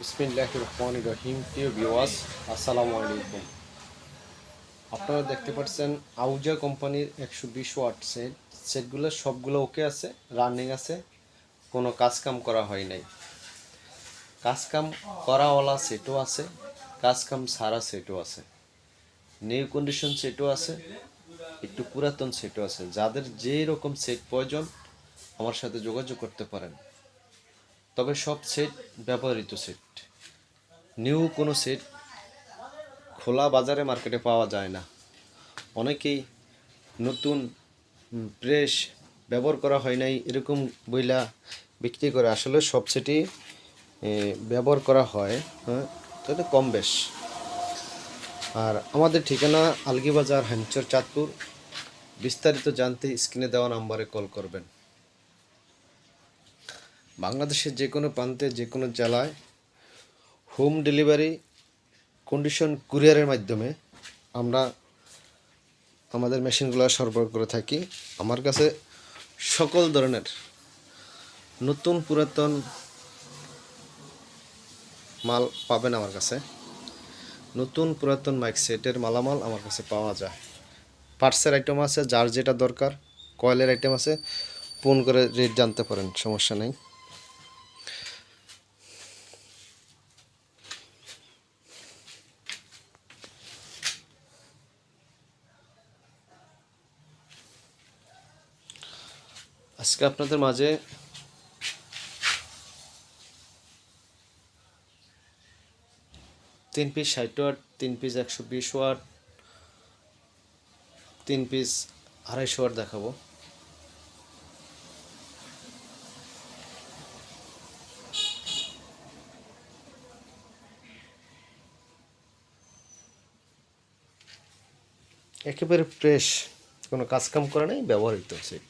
বিসমিল্লাহ রহমান রহিম। প্রিয় ভিওয়াস আসসালামু আলাইকুম। আপনারা দেখতে পাচ্ছেন আউজা কোম্পানির একশো বিশ ওয়াট সেট। সেটগুলো সবগুলো ওকে আছে, রানিং আছে, কোনো কাজ কাম করা হয় নাই। কাজ কাম করাওয়ালা সেটও আছে কাজ কাম সারা সেটও আছে। নিউ কন্ডিশন সেটও আছে, একটু পুরাতন সেটও আছে। যাদের যেই রকম সেট প্রয়োজন, আমার সাথে যোগাযোগ করতে পারেন। তবে সব সেট ব্যবহৃত সেট নিউ কোনো সেট খোলা বাজারে মার্কেটে পাওয়া যায় না। অনেকেই নতুন প্রেস ব্যবহার করা হয় নাই, এরকম বইলা বিক্রি করে। আসলে সব সেটই ব্যবহার করা হয় হ্যাঁ তবে কম বেশ। আর আমাদের ঠিকানা আলগিবাজার হাঞ্চর চাঁদপুর। বিস্তারিত জানতে স্ক্রিনে দেওয়া নাম্বারে কল করবেন। বাংলাদেশের যে কোনো প্রান্তে, যে কোনো জেলায় হোম ডেলিভারি কন্ডিশন কুরিয়ারের মাধ্যমে আমরা আমাদের মেশিনগুলো সরবরাহ করে থাকি। আমার কাছে সকল ধরনের নতুন পুরাতন মাল পাবেন আমার কাছে। নতুন পুরাতন মাইক সেটের মালামাল আমার কাছে পাওয়া যায়। পার্টসের আইটেম আছে, যার যেটা দরকার, কয়েলের আইটেম আছে, ফোন করে রেট জানতে পারেন, সমস্যা নেই। আজকে আপনাদের মাঝে তিন পিস ষাট ওয়াট, তিন পিস একশো বিশ ওয়াট, তিন পিস আড়াইশো ওয়াট দেখাবো। একেবারে ফ্রেশ, কোনো কাজ কাম করে নাই, ব্যবহৃত সেট।